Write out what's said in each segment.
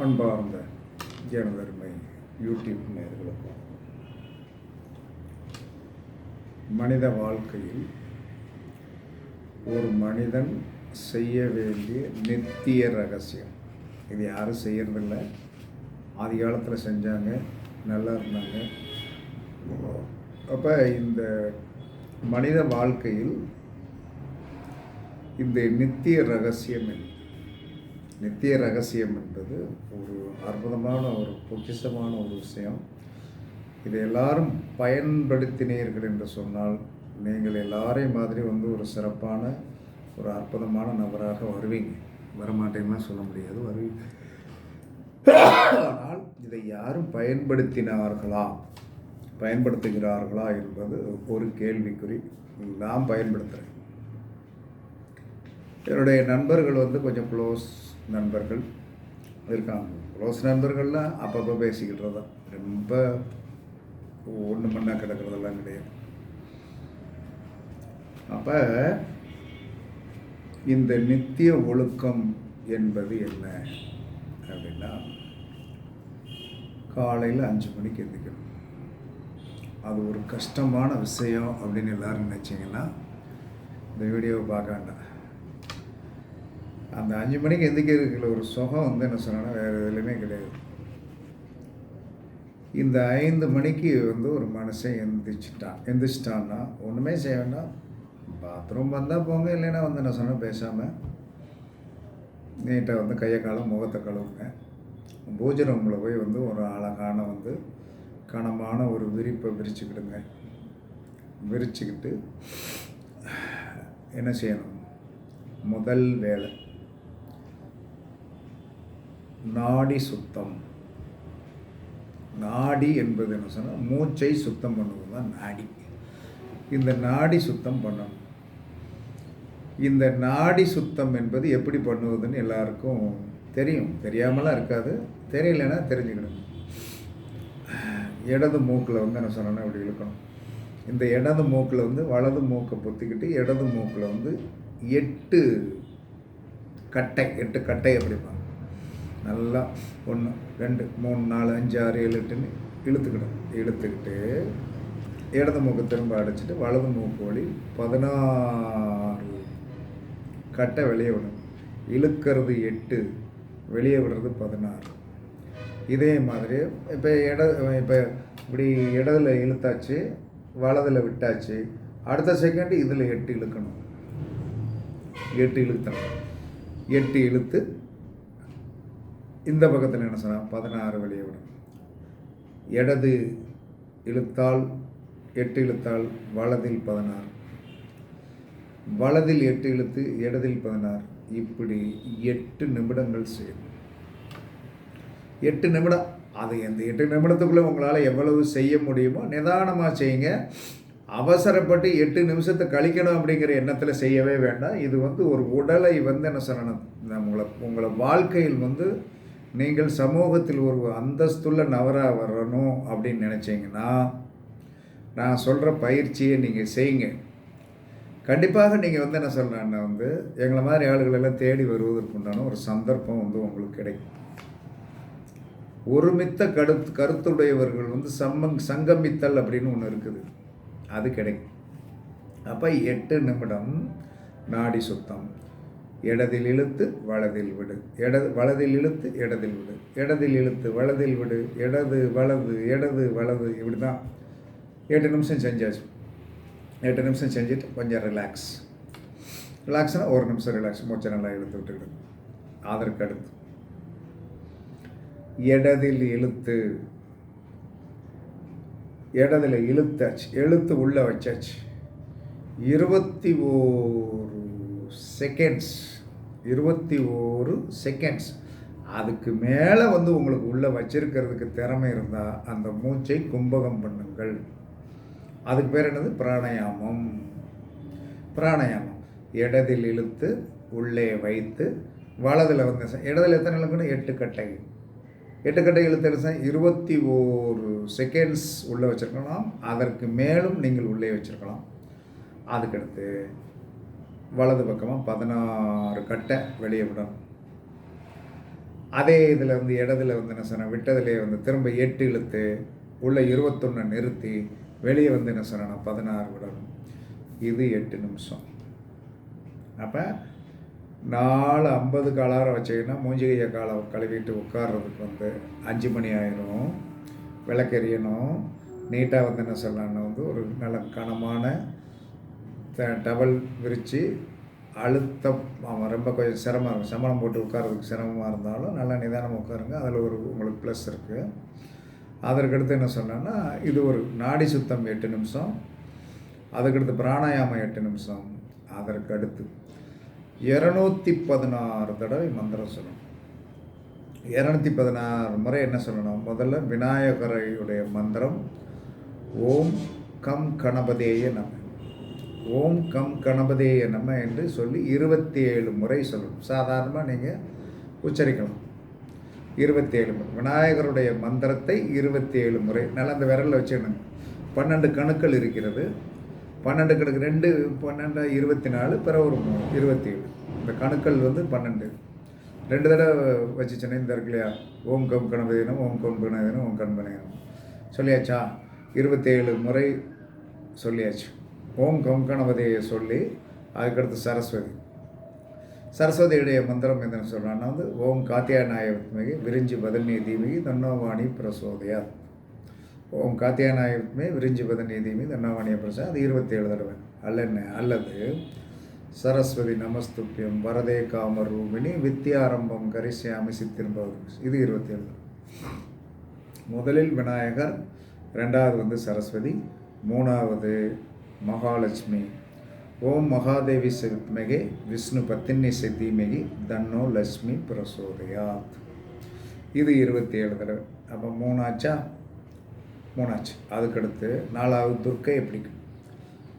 அன்பார்ந்த ஜனதர்மை யூடியூப் நேர்களுக்கும் மனித வாழ்க்கையில் ஒரு மனிதன் செய்ய வேண்டிய நித்திய ரகசியம். இது யாரும் செய்கிறதில்ல ஆதி காலத்தில் செஞ்சாங்க. நல்லா இருந்தாங்க. அப்போ இந்த மனித வாழ்க்கையில் இந்த நித்திய ரகசியம் என்ன? நித்திய ரகசியம் என்பது ஒரு அற்புதமான ஒரு பொக்கிஷமான ஒரு விஷயம். இதை எல்லாரும் பயன்படுத்தினீர்கள் என்று சொன்னால் நீங்கள் எல்லாரையும் மாதிரி வந்து ஒரு சிறப்பான ஒரு அற்புதமான நபராக வருவீங்க. வரமாட்டேன்னா சொல்ல முடியாது வருவீங்க. ஆனால் இதை யாரும் பயன்படுத்தினார்களா? பயன்படுத்துகிறார்களா என்பது ஒரு கேள்விக்குறி. நான் பயன்படுத்துகிறேன் என்னுடைய நண்பர்கள் வந்து கொஞ்சம் க்ளோஸ் நண்பர்கள் இருக்காங்க. க்ளோஸ் நண்பர்கள்லாம் அப்பப்போ பேசிக்கிட்டு தான் ரொம்ப ஒன்று மண்ணாக கிடக்கிறதெல்லாம் கிடையாது. அப்போ இந்த நித்திய ஒழுக்கம் என்பது என்ன அப்படின்னா காலையில் அஞ்சு மணிக்கு எந்திக்கணும். அது ஒரு கஷ்டமான விஷயம் அப்படின்னு எல்லாரும் நினச்சிங்கன்னா இந்த வீடியோவை பார்க்க வேண்டாம். அந்த அஞ்சு மணிக்கு எந்திக்கிறதுக்குள்ள ஒரு சுகம் வந்து என்ன சொன்னால் வேறு எதுலையுமே கிடையாது. இந்த ஐந்து மணிக்கு வந்து ஒரு மனுஷன் எந்திரிச்சிட்டான் எந்திரிச்சிட்டான்னா ஒன்றுமே செய்ய வேண்டாம். பாத்ரூம் வந்தால் போங்க இல்லைன்னா வந்து என்ன சொன்னால் பேசாமல் நீட்டாக வந்து கையை காலம் முகத்தை கழுவுங்க. பூஜை ரூமில் போய் வந்து ஒரு அழகான வந்து கனமான ஒரு விரிப்பை விரிச்சுக்கிடுங்க. விரிச்சுக்கிட்டு என்ன செய்யணும்? முதல் வேலை. நாடி சுத்தம். நாடி என்பது என்ன சொன்னால் மூச்சை சுத்தம் பண்ணுவது தான் நாடி. இந்த நாடி சுத்தம் பண்ணணும். இந்த நாடி சுத்தம் என்பது எப்படி பண்ணுவதுன்னு எல்லாருக்கும் தெரியும். தெரியாமலாம் இருக்காது. தெரியலன்னா தெரிஞ்சுக்கணும். இடது மூக்கில் வந்து என்ன சொன்னேன்னா இப்படி இழுக்கணும். இந்த இடது மூக்கில் வந்து வலது மூக்கை பொத்திக்கிட்டு இடது மூக்கில் வந்து எட்டு கட்டை எட்டு கட்டை அப்படிப்பாங்க நல்லா ஒன்று ரெண்டு மூணு நாலு அஞ்சு ஆறு ஏழு எட்டுன்னு இழுத்துக்கணும் இழுத்துக்கிட்டு இடது மூக்கு திரும்ப அடைச்சிட்டு வலது மூக்கு வழி பதினாறு கட்டை வெளியே விடும். இழுக்கிறது எட்டு வெளியே விடுறது பதினாறு. இதே மாதிரி இப்போ இட இப்போ இப்படி இடதுல இழுத்தாச்சு வலதில் விட்டாச்சு அடுத்த செகண்ட் இதில் எட்டு இழுக்கணும். எட்டு இழுத்தணும். எட்டு இழுத்து இந்த பக்கத்தில் என்ன சொன்னால் பதினாறு வழியை விடும் இடது இழுத்தால் எட்டு இழுத்தால் வலதில் பதினாறு. வலதில் எட்டு இழுத்து இடதில் பதினாறு. இப்படி எட்டு நிமிடங்கள் செய்யும் எட்டு நிமிடம் அது எந்த எட்டு நிமிடத்துக்குள்ளே உங்களால் எவ்வளவு செய்ய முடியுமோ நிதானமாக செய்யுங்க. அவசரப்பட்டு எட்டு நிமிஷத்தை கழிக்கணும் அப்படிங்கிற எண்ணத்தில் செய்யவே வேண்டாம். இது வந்து ஒரு உடலை வந்து என்ன சொல்லணும் உங்களை உங்களை வாழ்க்கையில் வந்து நீங்கள் சமூகத்தில் ஒரு அந்தஸ்துள்ள நபராக வரணும் அப்படின்னு நினச்சிங்கன்னா நான் சொல்கிற பயிற்சியை நீங்கள் செய்யுங்க. கண்டிப்பாக நீங்கள் வந்து என்ன சொல்கிறேன்னா வந்து எங்களை மாதிரி ஆளுகளெல்லாம் தேடி வருவதற்குண்டான ஒரு சந்தர்ப்பம் வந்து உங்களுக்கு கிடைக்கும். ஒருமித்த கருத்து கருத்துடையவர்கள் வந்து சம்மங் சங்கமித்தல் அப்படின்னு ஒன்று இருக்குது. அது கிடைக்கும். அப்போ எட்டு நிமிடம் நாடி சுத்தம். இடதில் இழுத்து வலதில் விடு. இடது வலதில் இழுத்து இடதில் விடு. இடதில் இழுத்து வலதில் விடு. இடது வலது இடது வலது இப்படி தான் எட்டு நிமிஷம் செஞ்சாச்சு. எட்டு நிமிஷம் செஞ்சுட்டு கொஞ்சம் ரிலாக்ஸ் ரிலாக்ஸ்னால் ஒரு நிமிஷம் ரிலாக்ஸ் மூச்சை நல்லா இழுத்து விட்டுக்கிடு. அதற்கு அடுத்து. இடதில் இழுத்து. இடதுல இழுத்தாச்சு. எழுத்து உள்ளே வச்சாச்சு. இருபத்தி ஓரு செகண்ட்ஸ் இருபத்தி ஓரு செகண்ட்ஸ் அதுக்கு மேலே வந்து உங்களுக்கு உள்ளே வச்சிருக்கிறதுக்கு திறமை இருந்தால் அந்த மூச்சை கும்பகம் பண்ணுங்கள். அதுக்கு பேர் என்னது? பிராணயாமம். பிராணயாமம். இடதில் இழுத்து உள்ளே வைத்து வலதில் வந்து இடதில் எத்தனை இழுக்கணும்? எட்டு கட்டை. எட்டு கட்டை இழுத்து இருபத்தி ஓரு செகண்ட்ஸ் உள்ளே வச்சுருக்கலாம். அதற்கு மேலும் நீங்கள் உள்ளே வச்சுருக்கலாம். அதுக்கடுத்து வலது பக்கமாக பதினாறு கட்டை வெளியே விடணும். அதே இதில் வந்து இடத்துல வந்து என்ன சொன்னேன் விட்டதுலேயே வந்து திரும்ப எட்டு இழுத்து உள்ள இருபத்தொன்று நிறுத்தி வெளியே வந்து என்ன சொன்னா பதினாறு விடணும். இது எட்டு நிமிஷம். அப்போ நாலு ஐம்பது காலாரம் வச்சிங்கன்னா மூஞ்சி கையை காலை கழுவிட்டு உட்கார்றதுக்கு வந்து அஞ்சு மணி ஆயிரும். விளக்கெரியணும் நீட்டாக வந்து என்ன சொல்லலாம்னா வந்து ஒரு நல்ல கனமான ட- டவல் விரித்து அழுத்தம் ஆமாம் ரொம்ப கொஞ்சம் சிரமம் இருக்கும். சமணம் போட்டு உட்காரதுக்கு சிரமமாக இருந்தாலும் நல்லா நிதானமாக உட்காருங்க. அதில் ஒரு உங்களுக்கு ப்ளஸ் இருக்குது அதற்கடுத்து என்ன சொன்னேன்னா இது ஒரு நாடி சுத்தம் எட்டு நிமிஷம். அதுக்கடுத்து பிராணாயாமம் எட்டு நிமிஷம். அதற்கு அடுத்து இரநூத்தி பதினாறு தடவை மந்திரம் சொல்லணும். இரநூத்தி பதினாறு முறை என்ன சொல்லணும்? முதல்ல விநாயகரையுடைய மந்திரம் ஓம் கம் கணபதேய நம்ம ஓம் கம் கணபதே நம்ம என்று சொல்லி இருபத்தி ஏழு முறை சொல்லணும். சாதாரணமாக நீங்கள் உச்சரிக்கலாம் இருபத்தி ஏழு முறை. விநாயகருடைய மந்திரத்தை இருபத்தி ஏழு முறை. நல்லா அந்த விரலில் வச்சுக்கணுங்க பன்னெண்டு கணுக்கள் இருக்கிறது. பன்னெண்டு கணக்கு ரெண்டு பன்னெண்டு இருபத்தி நாலு பிற ஒரு மூணு இருபத்தி ஏழு இந்த கணுக்கள் வந்து பன்னெண்டு. ரெண்டு தடவை வச்சுச்சேனே இந்த இருக்கு இல்லையா? ஓம் கம் கணபதினம் ஓம் கம் கணபதினம் ஓம் கண்பனையனம் சொல்லியாச்சா? இருபத்தேழு முறை சொல்லியாச்சு. ஓம் கம் கணபதியை சொல்லி அதுக்கடுத்து சரஸ்வதி. சரஸ்வதியுடைய மந்திரம் என்னன்னு சொல்கிறான்னா வந்து ஓம் காத்தியாநாய வித்மகி விரிஞ்சி பதனி தீமிகி தன்னோவாணி பிரசோதையா. ஓம் காத்தியாநாய வித்மே விரிஞ்சி பதினி தீமி தன்னோவாணிய பிரசா அது இருபத்தேழு தடவை. அல்ல அல்லது சரஸ்வதி நமஸ்துப்பியம் வரதே காம வித்தியாரம்பம் வித்யாரம்பம் கரிசியாமி சித்திரும்பது இது இருபத்தேழு முதலில் விநாயகர் ரெண்டாவது வந்து சரஸ்வதி மூணாவது மகாலட்சுமி. ஓம் மகாதேவி சித்மகே விஷ்ணு பத்தினி சித்திமகி தன்னோ லட்சுமி பிரசோதயாத். இது இருபத்தி ஏழு தடவை. அப்போ மூணாச்சா? மூணாச்சு. அதுக்கடுத்து நாலாவது துர்க்கை எப்படி?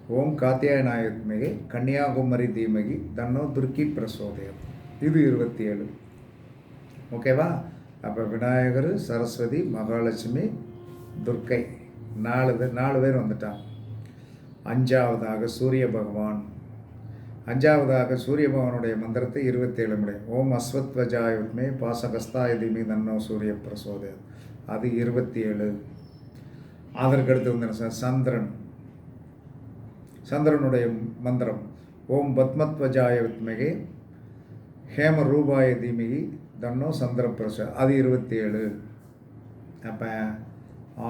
ஓம் காத்தியாயனாயத்மகே கன்னியாகுமரி தீமகி தன்னோ துர்க்கி பிரசோதயம் இது இருபத்தி ஏழு ஓகேவா? அப்போ விநாயகர் சரஸ்வதி மகாலட்சுமி துர்க்கை. நாலு பேர் நாலு பேர் வந்துட்டான் அஞ்சாவதாக சூரிய பகவான். அஞ்சாவதாக சூரிய பகவானுடைய மந்திரத்தை இருபத்தேழு முறை. ஓம் அஸ்வத்வஜாயுத்மே பாசகஸ்தாயுதிமி தன்னோ சூரிய பிரசோத அது இருபத்தி ஏழு அதற்கடுத்து வந்து சந்திரன். சந்திரனுடைய மந்திரம் ஓம் பத்மத்வஜாய வித்மகே ஹேம ரூபாய தீமிகி தன்னோ சந்திர பிரச அது இருபத்தி ஏழு அப்போ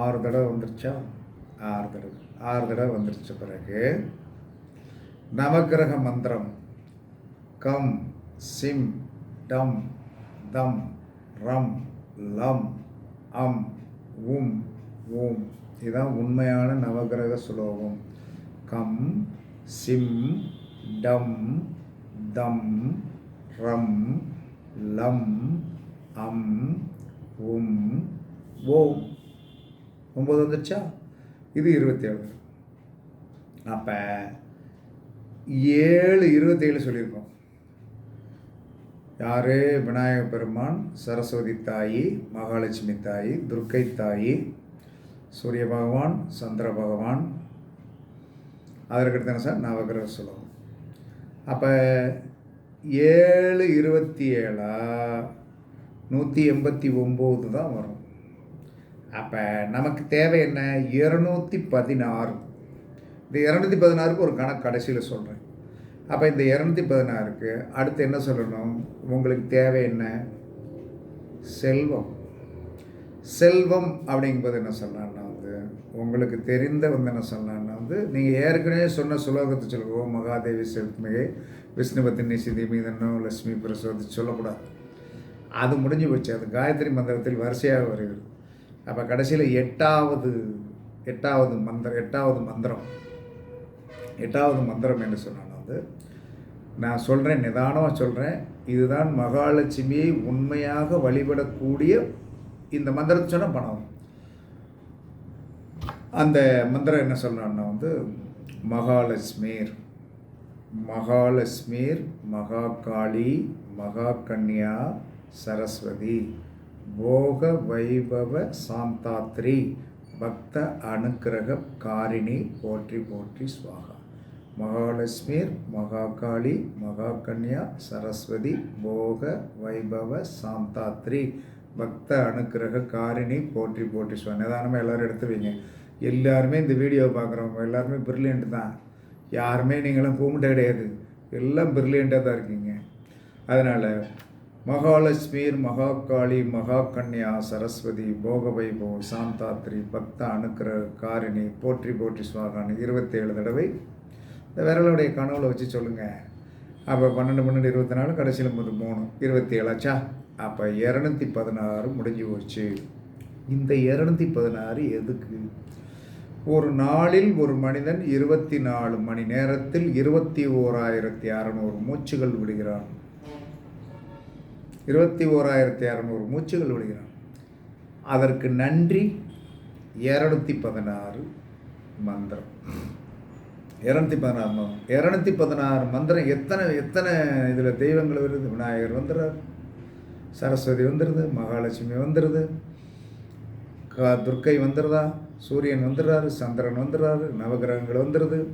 ஆறு தடவை வந்துருச்சா? ஆறு தடவை. ஆறு தடவை வந்துருச்ச பிறகு. நவக்கிரக மந்திரம். கம் சிம் டம் தம் ரம் லம் அம் உம் ஓம். இதுதான் உண்மையான நவக்கிரக சுலோகம். கம் சிம் டம் தம் ரம் லம் அம் உம் ஓம். ஒம்பது வந்துச்சா இது இருபத்தேழு. அப்போ ஏழு இருபத்தேழு சொல்லியிருக்கோம். யார்? விநாயக பெருமான் சரஸ்வதி தாயி மகாலட்சுமி தாயி துர்க்கை தாயி சூரிய பகவான் சந்திர பகவான். அதற்கடுத்து என்ன சார்? நவகிரக சுலகம். அப்போ ஏழு இருபத்தி ஏழா நூற்றி எண்பத்தி ஒம்பது தான் வரும். அப்போ நமக்கு தேவை என்ன? இரநூத்தி பதினாறு. இந்த இரநூத்தி பதினாறுக்கு ஒரு கணக்கு கடைசியில் சொல்கிறேன் அப்போ இந்த இரநூத்தி பதினாறுக்கு அடுத்து என்ன சொல்லணும்? உங்களுக்கு தேவை என்ன? செல்வம். செல்வம் அப்படிங்கும்போது என்ன சொல்லலாம்னா வந்து உங்களுக்கு தெரிந்த வந்து என்ன சொல்லலாம்னா வந்து நீங்கள் ஏற்கனவே சொன்ன சுலோகத்தை சொல்லுவோம் மகாதேவி செல்மிகை விஷ்ணுபத்தி நிசிதி மீதனோ லட்சுமி பிரசோதி சொல்லக்கூடாது. அது முடிஞ்சு போச்சு. அது காயத்ரி மந்திரத்தில் வரிசையாக வருகிறது. அப்போ கடைசியில் எட்டாவது எட்டாவது மந்திரம் எட்டாவது மந்திரம். எட்டாவது மந்திரம் என்று சொன்னால் வந்து நான் சொல்கிறேன் நிதானமாக சொல்கிறேன் இதுதான் மகாலட்சுமியை உண்மையாக வழிபடக்கூடிய இந்த மந்திரத்தை சொன்னால் பணம். அந்த மந்திரம் என்ன சொல்லணும்னா வந்து மகாலட்சுமீர் மகாலட்சுமீர் மகாகாளி மகாகன்யா சரஸ்வதி. போக வைபவ சாந்தாத்ரி பக்த அனுக்கிரக காரிணி போற்றி போற்றி சுவாகா. மகாலட்சுமிர் மகாகாளி மகாகன்யா சரஸ்வதி போக வைபவ சாந்தாத்ரி பக்த அனுக்கிரக காரிணி போற்றி போற்றி சுவா நிதானமாக எல்லோரும் எடுத்து வைங்க. எல்லாருமே இந்த வீடியோ பார்க்குறவங்க எல்லாருமே பிரில்லியன்ட் தான். யாருமே நீங்களும் பூமிட்ட கிடையாது. எல்லாம் பிரில்லியண்ட்டாக தான் இருக்கீங்க. அதனால் மகாலட்சுமிர் மகாகாளி மகாகன்யா சரஸ்வதி போக சாந்தாத்ரி பக்த அனுக்கிரக காரிணி போற்றி போற்றி சுவாகான்னு இருபத்தேழு தடவை. இந்த விரலுடைய கனவுல வச்சு சொல்லுங்கள் அப்போ பன்னெண்டு பன்னெண்டு இருபத்தி நாலு கடைசியில் முது மூணு இருபத்தி ஏழாச்சா அப்போ இரநூத்தி பதினாறு முடிஞ்சு போச்சு. இந்த இரநூத்தி பதினாறு எதுக்கு? ஒரு நாளில் ஒரு மனிதன் இருபத்தி நாலு மணி நேரத்தில் இருபத்தி ஓராயிரத்தி அறநூறு மூச்சுகள் விடுகிறான். இருபத்தி ஓராயிரத்தி அறநூறு மூச்சுகள் விடுகிறான். அதற்கு நன்றி. இரநூத்தி பதினாறு மந்திரம். இரநூத்தி பதினாறு மந்திரம். இரநூத்தி பதினாறு மந்திரம் எத்தனை எத்தனை இதில் தெய்வங்கள் வருது? விநாயகர் வந்துடுறார். சரஸ்வதி வந்துடுது. மகாலட்சுமி வந்துடுது. கா துர்க்கை வந்துடுதா சூரியன் வந்துடுறாரு. சந்திரன் வந்துடுறாரு. நவகிரகங்கள் வந்துடுது.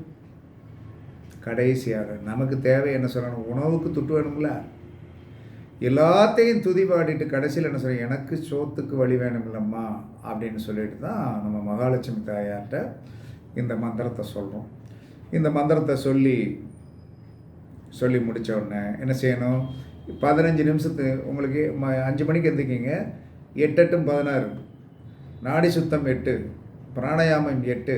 கடைசியாக நமக்கு தேவை என்ன சொல்லணும்? உணவுக்கு துட்டு வேணும்ல. எல்லாத்தையும் துதி பாடிட்டு கடைசியில் என்ன சொல்கிறேன் எனக்கு சோத்துக்கு வழி வேணும் இல்லைம்மா அப்படின்னு சொல்லிட்டு தான் நம்ம மகாலட்சுமி தாயார்கிட்ட இந்த மந்திரத்தை சொல்கிறோம் இந்த மந்திரத்தை சொல்லி சொல்லி முடித்த உடனே என்ன செய்யணும்? பதினஞ்சு நிமிஷத்துக்கு உங்களுக்கு ம அஞ்சு மணிக்கு எந்திக்கிங்க எட்டு எட்டும் பதினாறு. நாடி சுத்தம் எட்டு பிராணாயாமம் எட்டு.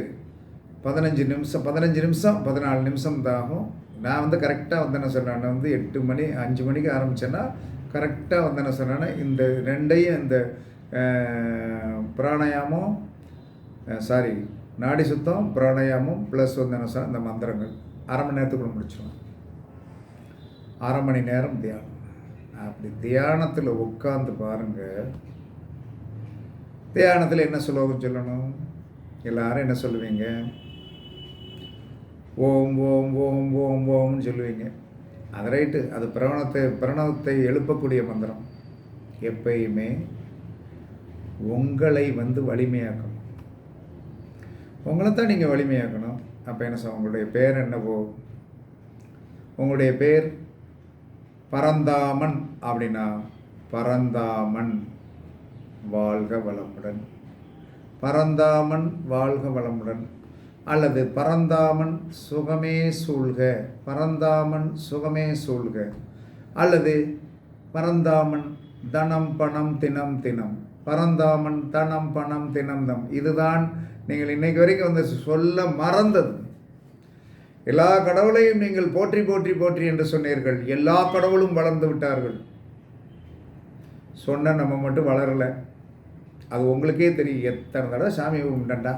பதினஞ்சு நிமிஷம் பதினஞ்சு நிமிஷம் பதினாலு நிமிஷம் தான் ஆகும் நான் வந்து கரெக்டாக வந்து என்ன சொன்னேன் வந்து எட்டு மணி அஞ்சு மணிக்கு ஆரம்பித்தேன்னா கரெக்டாக வந்து என்ன சொன்னேன்னா இந்த ரெண்டையும் இந்த பிராணாயாமம் சாரி நாடி சுத்தம் பிராணாயாமம் ப்ளஸ் வந்து என்ன சொன்னால் இந்த மந்திரங்கள். அரை மணி நேரத்துக்குள்ள முடிச்சிடும் அரை மணி நேரம் தியானம். அப்படி தியானத்தில் உட்காந்து பாருங்கள் தியானத்தில் என்ன ஸ்லோகம் சொல்லணும்? எல்லாரும் என்ன சொல்லுவீங்க? ஓம் ஓம் ஓம் ஓம் ஓம்னு சொல்லுவீங்க. அது ரைட்டு அது பிரணவத்தை பிரணவத்தை எழுப்பக்கூடிய மந்திரம். எப்பயுமே உங்களை வந்து வலிமையாக்கணும். உங்களை தான் நீங்கள் வலிமையாக்கணும். அப்போ என்ன சார் உங்களுடைய பேர் என்னவோ? உங்களுடைய பேர்? பரந்தாமன் அப்படின்னா பரந்தாமன் வாழ்க வளமுடன். பரந்தாமன் வாழ்க வளமுடன். அல்லது பரந்தாமன் சுகமே சூழ்க பரந்தாமன் சுகமே சூழ்க. அல்லது பரந்தாமன் தனம் பணம் தினம் தினம் பரந்தாமன் தனம் பணம் தினம் தம் இதுதான் நீங்கள் இன்னைக்கு வரைக்கும் வந்து சொல்ல மறந்தது. எல்லா கடவுளையும் நீங்கள் போற்றி போற்றி போற்றி என்று சொன்னீர்கள். எல்லா கடவுளும் வளர்ந்து விட்டார்கள். சொன்ன நம்ம மட்டும் வளரலை. அது உங்களுக்கே தெரியும். எத்தனை தடவை சாமி கும்பிட்டா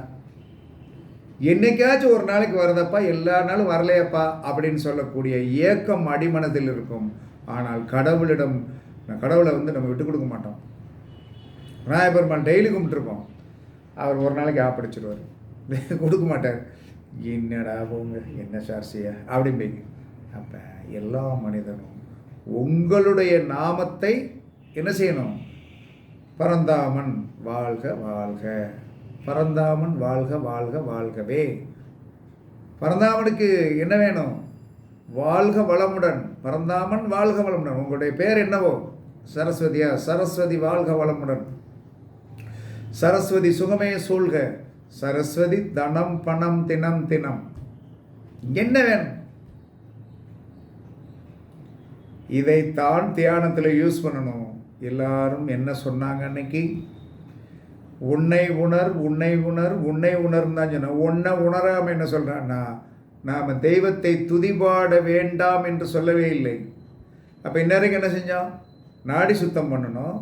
என்னைக்காச்சும் ஒரு நாளைக்கு வருதப்பா எல்லா நாளும் வரலையப்பா அப்படின்னு சொல்லக்கூடிய ஏக்கம் அடிமனத்தில் இருக்கும். ஆனால் கடவுளிடம் கடவுளை வந்து நம்ம விட்டு கொடுக்க மாட்டோம். விநாயகபெருமான் டெய்லி கும்பிட்டுருக்கோம் அவர் ஒரு நாளைக்கு ஆப்படிச்சிடுவார் கொடுக்க மாட்டார். என்னடா போங்க என்ன சார்சியா? அப்படின்னு அப்படிம்பீங்க அப்போ எல்லா மனிதனும் உங்களுடைய நாமத்தை என்ன செய்யணும்? பரந்தாமன் வாழ்க வாழ்க. பரந்தாமன் வாழ்க வாழ்க வாழ்கவே. பரந்தாமனுக்கு என்ன வேணும்? வாழ்க வளமுடன். பரந்தாமன் வாழ்க வளமுடன். உங்களுடைய பேர் என்னவோ? சரஸ்வதியா? சரஸ்வதி வாழ்க வளமுடன். சரஸ்வதி சுகமே சூழ்க. சரஸ்வதி தனம் பணம் தினம் தினம். என்ன வேணும்? இதைத்தான் தியானத்தில் யூஸ் பண்ணணும். எல்லாரும் என்ன சொன்னாங்க அன்னைக்கு? உன்னை உணர் உன்னை உணர் உன்னை உணர்ன்னு தான் சொன்னேன் உன்னை உணராமல் என்ன சொல்கிறான்னா நாம் தெய்வத்தை துதிபாட வேண்டாம் என்று சொல்லவே இல்லை. அப்போ இந்நேரம் என்ன செஞ்சோம்? நாடி சுத்தம் பண்ணணும்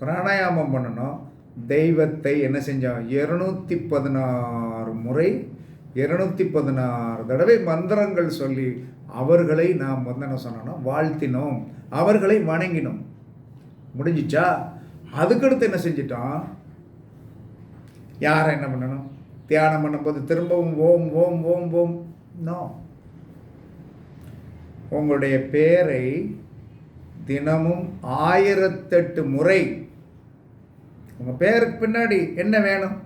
பிராணாயாமம் பண்ணணும். தெய்வத்தை என்ன செஞ்சோம்? இரநூத்தி பதினாறு முறை இரநூத்தி பதினாறு தடவை மந்திரங்கள் சொல்லி அவர்களை நாம் வந்து என்ன சொன்னோம் வாழ்த்தினோம். அவர்களை வணங்கினோம். முடிஞ்சிச்சா? அதுக்கடுத்து என்ன செஞ்சிட்டோம்? யாரை என்ன பண்ணணும்? தியானம் பண்ணும்போது திரும்பவும் ஓம் ஓம் ஓம் ஓம். நோ. உங்களுடைய பேரை தினமும் ஆயிரத்தெட்டு முறை. உங்கள் பேருக்கு பின்னாடி என்ன வேணும்?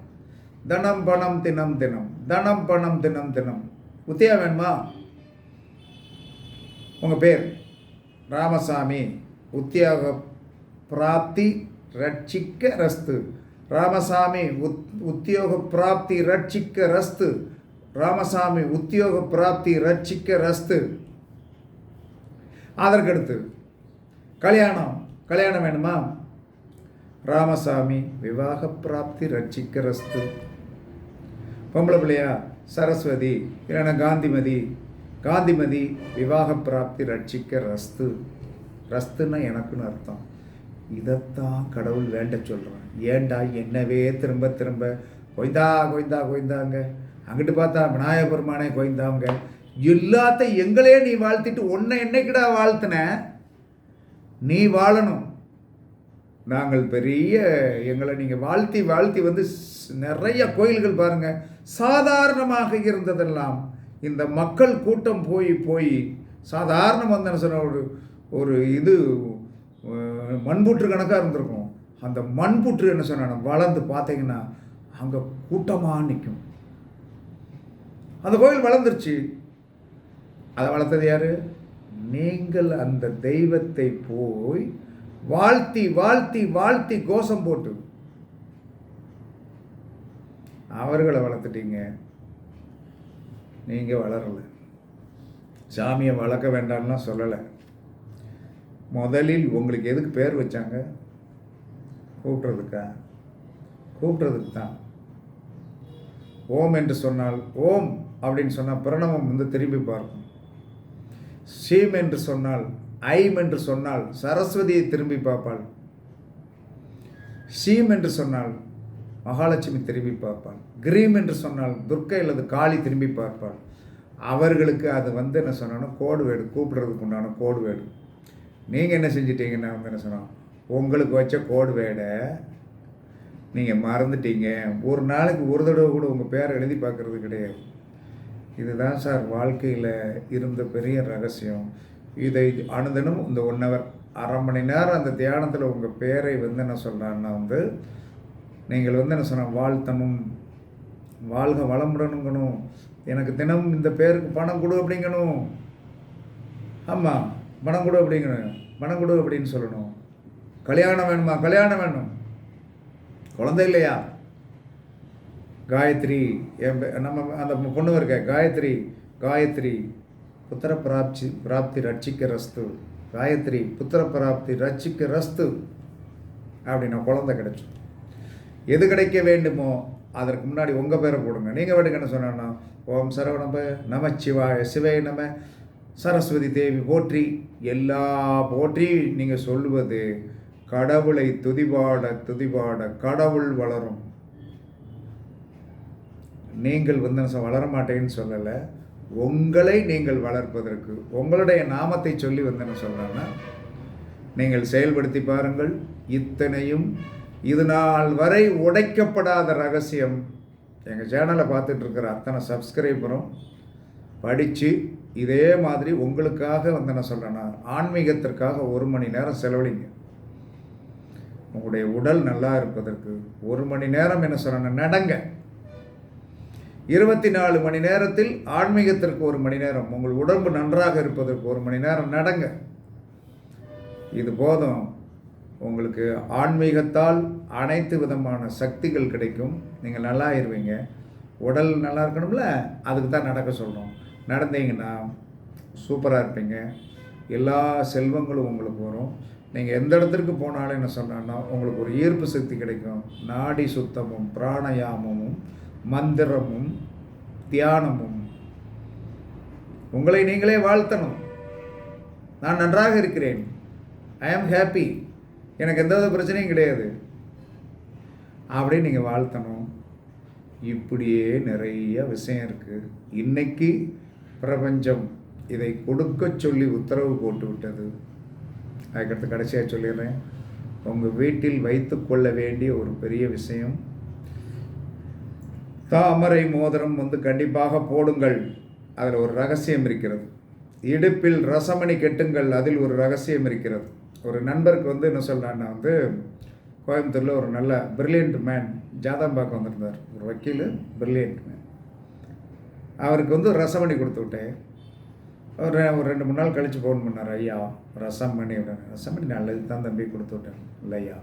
தனம் பணம் தினம் தினம். தனம் பணம் தினம் தினம். உத்தியா வேணுமா? உங்கள் பேர்? ராமசாமி. உத்தியோக பிராப்தி ரட்சிக்க ரஸ்து. ராமசாமி உத் உத்தியோக பிராப்தி ரட்சிக்க ரஸ்து ராமசாமி உத்தியோக பிராப்தி ரட்சிக்க ரஸ்து அதற்கடுத்து கல்யாணம். கல்யாணம் வேணுமா? ராமசாமி விவாக பிராப்தி ரட்சிக்க ரஸ்து பொம்பளை பிள்ளையா? சரஸ்வதி. இல்லைன்னா காந்திமதி. காந்திமதி விவாக பிராப்தி ரட்சிக்க ரஸ்து ரஸ்துன்னா எனக்குன்னு அர்த்தம். இதைத்தான் கடவுள் வேண்ட சொல்கிறான் ஏண்டா என்னவே திரும்ப திரும்ப கொய்ந்தா கொய்ந்தா கொய்ந்தாங்க? அங்கிட்டு பார்த்தா விநாயக பெருமானே கொய்ந்தாங்க. எல்லாத்த எங்களே நீ வாழ்த்திட்டு உன்னை என்னைக்கிடா வாழ்த்தின? நீ வாழணும். நாங்கள் பெரிய எங்களை நீங்கள் வாழ்த்தி வாழ்த்தி வந்து நிறைய கோயில்கள் பாருங்கள் சாதாரணமாக இருந்ததெல்லாம் இந்த மக்கள் கூட்டம் போய் போய் சாதாரண வந்தன சொன்ன ஒரு ஒரு இது மண்பூற்று கணக்காக இருந்திருக்கும். அந்த மண்புற்று என்ன சொன்ன வளர்ந்து பார்த்தீங்கன்னா அங்கே கூட்டமாக நிற்கும் அந்த கோயில் வளர்ந்துருச்சு. அதை வளர்த்தது யார்? நீங்கள் அந்த தெய்வத்தை போய் வாழ்த்தி வாழ்த்தி வாழ்த்தி கோஷம் போட்டு. அவர்களை வளர்த்துட்டீங்க. நீங்கள் வளரலை. சாமியை வளர்க்க வேண்டாம்லாம் சொல்லலை. முதலில் உங்களுக்கு எதுக்கு பேர் வச்சாங்க? கூப்பிட்றதுக்கா? கூப்பிட்றதுக்கு தான் ஓம் என்று சொன்னால் ஓம் அப்படின்னு சொன்னால் பிரணவம் வந்து திரும்பி பார்க்கும். சீம் என்று சொன்னால் ஐம் என்று சொன்னால் சரஸ்வதியை திரும்பி பார்ப்பாள். சீம் என்று சொன்னால் மகாலட்சுமி திரும்பி பார்ப்பாள். கிரீம் என்று சொன்னால் துர்க்கை அல்லது காளி திரும்பி பார்ப்பாள். அவர்களுக்கு அது வந்து என்ன சொன்னாலும் கோடு வேடு. கூப்பிடுறதுக்கு உண்டான கோடு வேடு. நீங்கள் என்ன செஞ்சிட்டீங்கன்னா வந்து என்ன சொன்னோம் உங்களுக்கு வச்ச கோடு வேடை நீங்கள் மறந்துட்டீங்க. ஒரு நாளைக்கு ஒரு தடவை கூட உங்கள் பேரை எழுதி பார்க்குறது கிடையாது. இதுதான் சார் வாழ்க்கையில் இருந்த பெரிய ரகசியம். இதை அனுதினம் இந்த ஒன் ஹவர் அரை மணி நேரம் அந்த தியானத்தில் உங்கள் பேரை வந்து என்ன சொல்கிறான்னா வந்து நீங்கள் வந்து என்ன சொன்ன வாழ்த்தணும். வாழ்க வளமுடனுங்கணும். எனக்கு தினம் இந்த பேருக்கு பணம் கொடு அப்படிங்கணும். ஆமாம் பணம் கொடு அப்படிங்கணும். பணம் கொடு அப்படின்னு சொல்லணும். கல்யாணம் வேணுமா? கல்யாணம் வேணும். குழந்தை இல்லையா? காயத்ரி என் பே- நம்ம அந்த பொண்ணு இருக்க காயத்ரி காயத்ரி புத்திர பிராப்தி பிராப்தி ரட்சிக்க ரஸ்து காயத்ரி புத்திர பிராப்தி ரட்சிக்க ரஸ்து அப்படின்னா குழந்தை கிடைச்சோம் எது கிடைக்க வேண்டுமோ அதற்கு முன்னாடி உங்கள் பேரை போடுங்க. நீங்கள் வேண்டுங்க என்ன சொன்னா ஓம் சரவணப நமச்சிவாய சிவை நம சரஸ்வதி தேவி போற்றி எல்லா போற்றி நீங்கள் சொல்லுவது கடவுளை துதிபாட துதிபாட கடவுள் வளரும். நீங்கள் வந்து என்ன வளர மாட்டேன்னு சொல்லலை. உங்களை நீங்கள் வளர்ப்பதற்கு உங்களுடைய நாமத்தை சொல்லி வந்து என்ன சொல்கிறேன்னா நீங்கள் செயல்படுத்தி பாருங்கள். இத்தனையும் இது நாள் வரை உடைக்கப்படாத ரகசியம். எங்கள் சேனலை பார்த்துட்ருக்கிற அத்தனை சப்ஸ்கிரைபரும் படித்து இதே மாதிரி உங்களுக்காக வந்து என்ன சொல்கிறேன்னா ஆன்மீகத்திற்காக ஒரு மணி நேரம் செலவழிங்க உங்களுடைய உடல் நல்லா இருப்பதற்கு ஒரு மணி நேரம் என்ன சொல்கிறேன்னா நடங்க. இருபத்தி நாலு மணி நேரத்தில் ஆன்மீகத்திற்கு ஒரு மணி நேரம் உங்கள் உடம்பு நன்றாக இருப்பதற்கு ஒரு மணி நேரம் நடங்க. இது போதும். உங்களுக்கு ஆன்மீகத்தால் அனைத்து விதமான சக்திகள் கிடைக்கும். நீங்கள் நல்லா இருவீங்க. உடல் நல்லா இருக்கணும்ல? அதுக்கு தான் நடக்க சொல்கிறோம் நடந்தீங்கன்னா சூப்பராக இருப்பீங்க. எல்லா செல்வங்களும் உங்களுக்கு வரும். நீங்கள் எந்த இடத்திற்கு போனாலும் என்ன சொன்னேன்னா உங்களுக்கு ஒரு ஈர்ப்பு சக்தி கிடைக்கும். நாடி சுத்தமும் பிராணயாமமும் மந்திரமும் தியானமும். உங்களை நீங்களே வாழ்த்தணும். நான் நன்றாக இருக்கிறேன். ஐ ஆம் ஹாப்பி எனக்கு எந்த வித பிரச்சனையும் கிடையாது. அப்படின்னு நீங்கள் வாழ்த்தணும். இப்படியே நிறைய விஷயம் இருக்குது இன்னைக்கு பிரபஞ்சம் இதை கொடுக்க சொல்லி உத்தரவு போட்டு விட்டது அதுக்கடுத்து கடைசியாக சொல்லிடுறேன். உங்கள் வீட்டில் வைத்துக்கொள்ள வேண்டிய ஒரு பெரிய விஷயம் தாமரை மோதிரம் வந்து கண்டிப்பாக போடுங்கள். அதில் ஒரு ரகசியம் இருக்கிறது. இடுப்பில் ரசமணி கெட்டுங்கள் அதில் ஒரு ரகசியம் இருக்கிறது. ஒரு நண்பருக்கு வந்து என்ன சொல்கிறான்னா வந்து கோயம்புத்தூரில் ஒரு நல்ல பிரில்லியண்ட் மேன் ஜாதம் பார்க்க வந்திருந்தார். ஒரு வக்கீல் பிரில்லியண்ட் மேன் அவருக்கு வந்து ரசமணி கொடுத்து விட்டேன். ஒரு ஒரு ரெண்டு மூணு நாள் கழித்து ஃபோன் பண்ணார் ஐயா ரசம் பண்ணி விட்டேன் ரசம் பண்ணி நல்லது தான் தம்பி கொடுத்து விட்டேன். இல்லையா?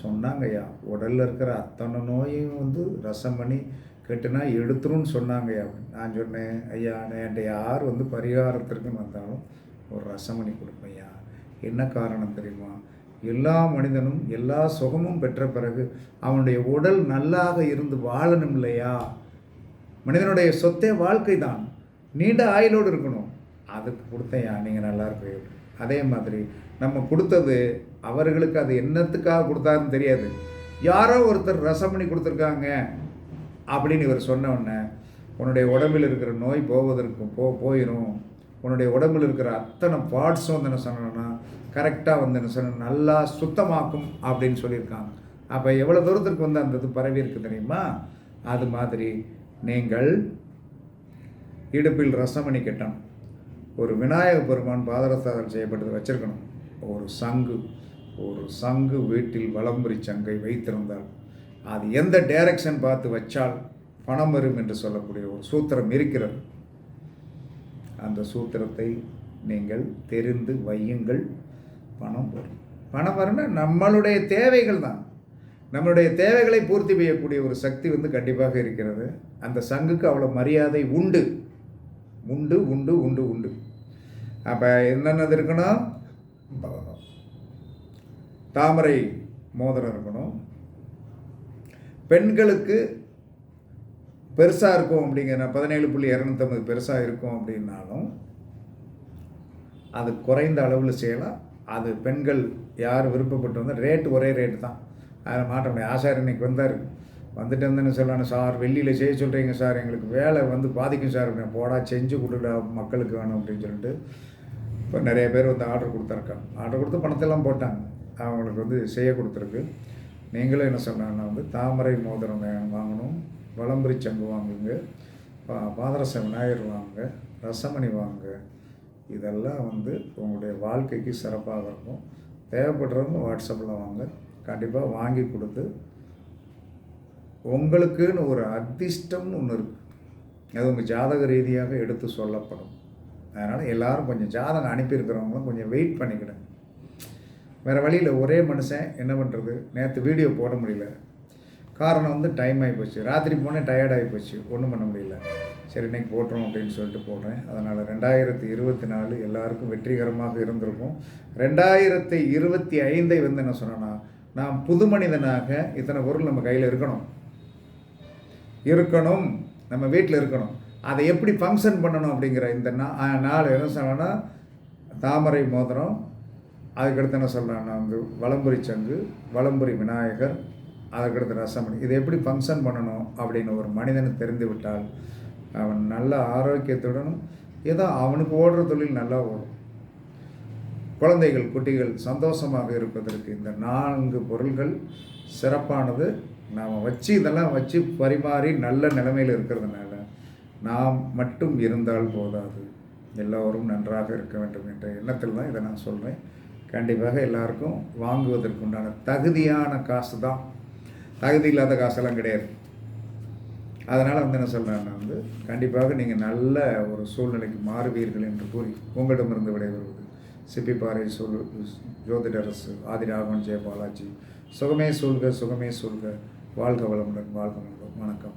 சொன்னாங்க ஐயா உடலில் இருக்கிற அத்தனை நோயையும் வந்து ரசம் பண்ணி கெட்டுனா எடுத்துருன்னு சொன்னாங்க ஐயா நான் சொன்னேன் ஐயா என்கிட்ட யார் வந்து பரிகாரத்திற்குன்னு வந்தாலும் ஒரு ரசம் பண்ணி கொடுப்பேன் ஐயா என்ன காரணம் தெரியுமா? எல்லா மனிதனும் எல்லா சுகமும் பெற்ற பிறகு அவனுடைய உடல் நல்லாக இருந்து வாழணும் இல்லையா மனிதனுடைய சொத்தே வாழ்க்கை தான் நீண்ட ஆயுளோடு இருக்கணும். அதுக்கு கொடுத்தையா நீங்கள் நல்லா இருப்பீங்க அதே மாதிரி நம்ம கொடுத்தது அவர்களுக்கு அது என்னத்துக்காக கொடுத்தாருன்னு தெரியாது. யாரோ ஒருத்தர் ரசம் பண்ணி கொடுத்துருக்காங்க அப்படின்னு இவர் சொன்ன உடனே உன்னுடைய உடம்பில் இருக்கிற நோய் போவதற்கு போ போயிடும் உன்னுடைய உடம்பில் இருக்கிற அத்தனை பார்ட்ஸும் வந்து என்ன சொன்னோன்னா கரெக்டாக வந்து என்ன சொன்ன நல்லா சுத்தமாக்கும் அப்படின்னு சொல்லியிருக்காங்க. அப்போ எவ்வளோ தூரத்திற்கு வந்து அந்த இது பரவி இருக்கு தெரியுமா? அது மாதிரி நீங்கள் இடுப்பில் ரசமணி கட்டணும் ஒரு விநாயக பெருமான் பாதரசாதம் செய்யப்பட்டது வச்சிருக்கணும். ஒரு சங்கு ஒரு சங்கு வீட்டில் வலம்புரி சங்கை வைத்திருந்தால் அது எந்த டைரக்ஷன் பார்த்து வச்சால் பணம் வரும் என்று சொல்லக்கூடிய ஒரு சூத்திரம் இருக்கிறது. அந்த சூத்திரத்தை நீங்கள் தெரிந்து வையுங்கள். பணம் வரும். பணம் வரும்னா நம்மளுடைய தேவைகள் தான். நம்மளுடைய தேவைகளை பூர்த்தி செய்யக்கூடிய ஒரு சக்தி வந்து கண்டிப்பாக இருக்கிறது. அந்த சங்குக்கு அவ்வளோ மரியாதை உண்டு. உண்டு உண்டு உண்டு உண்டு. அப்போ என்னென்னது இருக்கணும்? தாமரை மோதிரம் இருக்கணும். பெண்களுக்கு பெருசாக இருக்கும் அப்படிங்கிற பதினேழு புள்ளி இரநூத்தம்பது பெருசாக இருக்கும் அப்படின்னாலும் அது குறைந்த அளவில் செய்யலாம். அது பெண்கள் யார் விருப்பப்பட்டு வந்தால் ரேட்டு ஒரே ரேட்டு தான். அதில் மாற்ற முடியாது. ஆசார் இன்னைக்கு வந்தார். வந்துட்டு வந்தேன்னு சொல்லணும் சார் வெளியில் செய்ய சொல்கிறீங்க சார். எங்களுக்கு வேலை வந்து பாதிக்கும் சார். போடா செஞ்சு கொடுடா மக்களுக்கு வேணும் அப்படின்னு சொல்லிட்டு இப்போ நிறைய பேர் வந்து ஆர்டர் கொடுத்துருக்காங்க. ஆர்டர் கொடுத்து பணத்தெல்லாம் போட்டாங்க. அவங்களுக்கு வந்து செய்ய கொடுத்துருக்கு. நீங்களும் என்ன சொன்னாங்கன்னா வந்து தாமரை மோதிரம் வாங்கணும். வலம்புரி சங்கு வாங்குங்க. பா- பாதரச விநாயகர் வாங்க ரசமணி வாங்க இதெல்லாம் வந்து உங்களுடைய வாழ்க்கைக்கு சிறப்பாக இருக்கும். தேவைப்படுறவங்க வாட்ஸ்அப்பில் வாங்க. கண்டிப்பாக வாங்கி கொடுத்து உங்களுக்குன்னு ஒரு அதிர்ஷ்டம்னு ஒன்று இருக்குது அது உங்கள் ஜாதக ரீதியாக எடுத்து சொல்லப்படும். அதனால் எல்லோரும் கொஞ்சம் ஜாதகம் அனுப்பியிருக்கிறவங்களும் கொஞ்சம் வெயிட் பண்ணிக்கிடுங்க. வேறு வழியில் ஒரே மனுஷன் என்ன பண்ணுறது நேற்று வீடியோ போட முடியல. காரணம் வந்து டைம் ஆகி போச்சு. ராத்திரி போனேன் டயர்ட் ஆகி போச்சு. ஒன்றும் பண்ண முடியல. சரி இன்னைக்கு போட்டுரும் அப்படின்னு சொல்லிட்டு போடுறேன் அதனால் ரெண்டாயிரத்தி இருபத்தி நாலு எல்லாருக்கும் வெற்றிகரமாக இருந்திருக்கும். ரெண்டாயிரத்தி இருபத்தி ஐந்தை வந்து என்ன சொன்னேன்னா நாம் புது மனிதனாக இத்தனை பொருள் நம்ம கையில் இருக்கணும். இருக்கணும். நம்ம வீட்டில் இருக்கணும். அதை எப்படி ஃபங்க்ஷன் பண்ணணும் அப்படிங்கிற இந்த நா நாலு நாள் என்ன சொன்னோன்னா தாமரை மோதிரம் அதுக்கடுத்து என்ன சொல்கிறான்னா வந்து வலம்புரி சங்கு வலம்புரி விநாயகர் அதுக்கடுத்து ரசமணி. இதை எப்படி ஃபங்க்ஷன் பண்ணணும் அப்படின்னு ஒரு மனிதனை தெரிந்து விட்டால் அவன் நல்ல ஆரோக்கியத்துடனும் ஏதோ அவனுக்கு ஓடுற தொழில் நல்லா ஓடும். குழந்தைகள் குட்டிகள் சந்தோஷமாக இருப்பதற்கு இந்த நான்கு பொருள்கள் சிறப்பானது. நாம் வச்சு இதெல்லாம் வச்சு பரிமாறி நல்ல நிலைமையில் இருக்கிறதுனால நாம் மட்டும் இருந்தால் போதாது. எல்லோரும் நன்றாக இருக்க வேண்டும் என்ற எண்ணத்தில் தான் இதை நான் சொல்கிறேன் கண்டிப்பாக எல்லாருக்கும் வாங்குவதற்குண்டான தகுதியான காசு தான். தகுதி இல்லாத காசெல்லாம் கிடையாது. அதனால் வந்து என்ன சொல்கிறேன் நான் வந்து கண்டிப்பாக நீங்கள் நல்ல ஒரு சூழ்நிலைக்கு மாறுவீர்கள் என்று கூறி உங்களிடமிருந்து விடைபெறுவது. சிப்பிப்பாறை சொல் ஜோதிடரசு ஆதிராகவன் ஜெய பாலாஜி. சுகமே சூழ்க சுகமே சூழ்க. வாழ்க வளமுடன் வாழ்க வளமுடன். வணக்கம்.